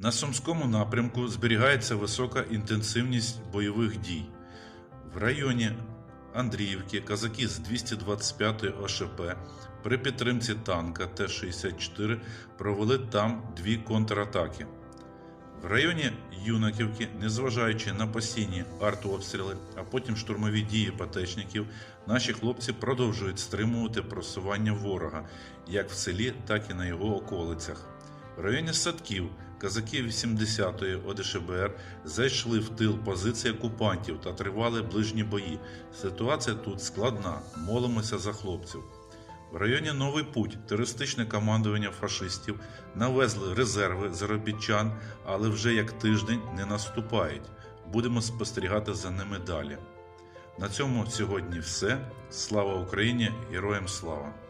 На Сумському напрямку зберігається висока інтенсивність бойових дій. В районі Андріївки казаки з 225-ї ОШП при підтримці танка Т-64 провели там дві контратаки. В районі Юнаківки, незважаючи на постійні артобстріли, а потім штурмові дії патечників, наші хлопці продовжують стримувати просування ворога як в селі, так і на його околицях. В районі Садків казаки 80-ї ОДШБР зайшли в тил позиції окупантів та тривали ближні бої. Ситуація тут складна, молимося за хлопців. В районі Новий Путь терористичне командування фашистів навезли резерви заробітчан, але вже як тиждень не наступають. Будемо спостерігати за ними далі. На цьому сьогодні все. Слава Україні! Героям слава!